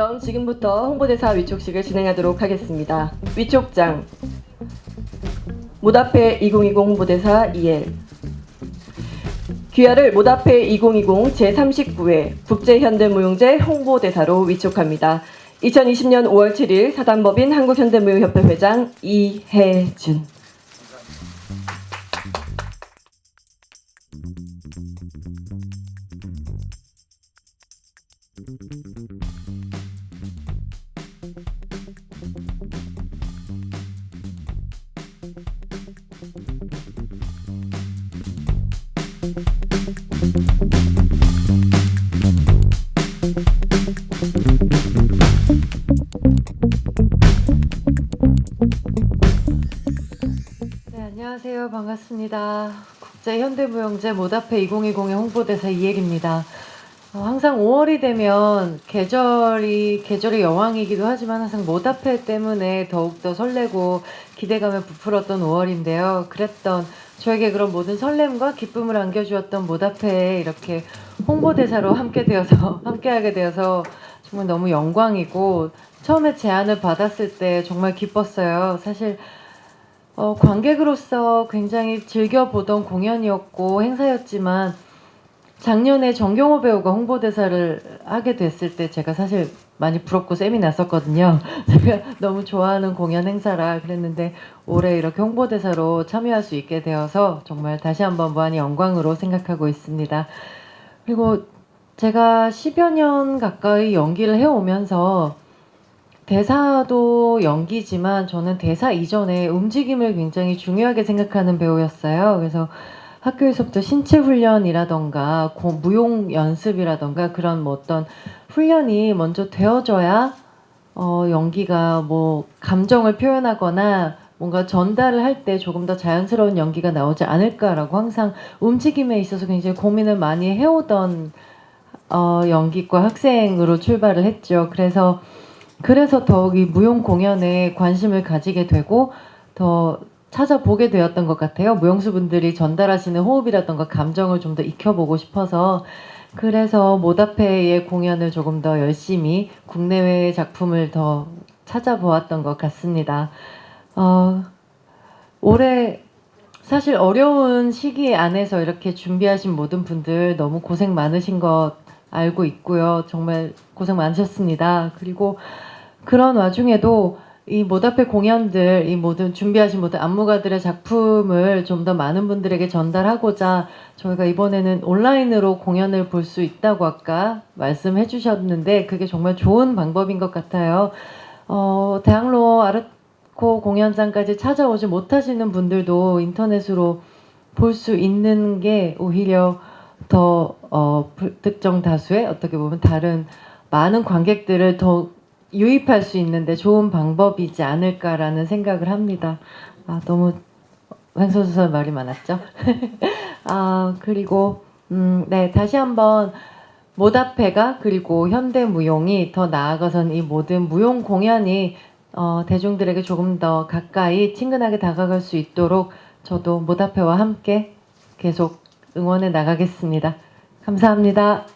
지금부터 홍보대사 위촉식을 진행하도록 하겠습니다. 위촉장 모다페 2020 홍보대사 이엘 귀하를 모다페 2020 제39회 국제현대무용제 홍보대사로 위촉합니다. 2020년 5월 7일 사단법인 한국현대무용협회 회장 이혜준 네, 안녕하세요. 반갑습니다. 국제현대무용제 모다페 2020의 홍보대사 이엘입니다. 어, 항상 5월이 되면 계절이 계절의 여왕이기도 하지만 항상 모다페 때문에 더욱더 설레고 기대감에 부풀었던 5월인데요. 그랬던 저에게 그런 모든 설렘과 기쁨을 안겨주었던 모다페에 이렇게 홍보대사로 함께 되어서 함께하게 되어서 정말 너무 영광이고 처음에 제안을 받았을 때 정말 기뻤어요. 사실 어, 관객으로서 굉장히 즐겨보던 공연이었고 행사였지만 작년에 정경호 배우가 홍보대사를 하게 됐을 때 제가 사실 많이 부럽고 쌤이 났었거든요. 제가 너무 좋아하는 공연 행사라 그랬는데 올해 이렇게 홍보대사로 참여할 수 있게 되어서 정말 다시 한번 무한히 영광으로 생각하고 있습니다. 그리고 제가 10여 년 가까이 연기를 해오면서 대사도 연기지만 저는 대사 이전에 움직임을 굉장히 중요하게 생각하는 배우였어요. 그래서 학교에서부터 신체 훈련이라던가 고- 무용 연습이라던가 그런 뭐 어떤 훈련이 먼저 되어져야 어, 연기가 뭐 감정을 표현하거나 뭔가 전달을 할 때 조금 더 자연스러운 연기가 나오지 않을까라고 항상 움직임에 있어서 굉장히 고민을 많이 해오던 어, 연기과 학생으로 출발을 했죠. 그래서 그래서 더욱 이 무용 공연에 관심을 가지게 되고 더 찾아보게 되었던 것 같아요. 무용수분들이 전달하시는 호흡이라던가 감정을 좀 더 익혀보고 싶어서 그래서 모다페의 공연을 조금 더 열심히 국내외 작품을 더 찾아보았던 것 같습니다. 어, 올해 사실 어려운 시기 안에서 이렇게 준비하신 모든 분들 너무 고생 많으신 것 알고 있고요. 정말 고생 많으셨습니다. 그리고 그런 와중에도 이 모다페 공연들, 이 모든 준비하신 모든 안무가들의 작품을 좀 더 많은 분들에게 전달하고자 저희가 이번에는 온라인으로 공연을 볼 수 있다고 아까 말씀해 주셨는데 그게 정말 좋은 방법인 것 같아요. 어, 대학로 아르코 공연장까지 찾아오지 못하시는 분들도 인터넷으로 볼 수 있는 게 오히려 더 어, 불특정 다수의 어떻게 보면 다른 많은 관객들을 더 유입할 수 있는데 좋은 방법이지 않을까라는 생각을 합니다. 아, 너무 횡설수설 말이 많았죠? 아, 그리고, 음, 네, 다시 한번 모다페가 그리고 현대무용이 더 나아가선 이 모든 무용 공연이 어, 대중들에게 조금 더 가까이 친근하게 다가갈 수 있도록 저도 모다페와 함께 계속 응원해 나가겠습니다. 감사합니다.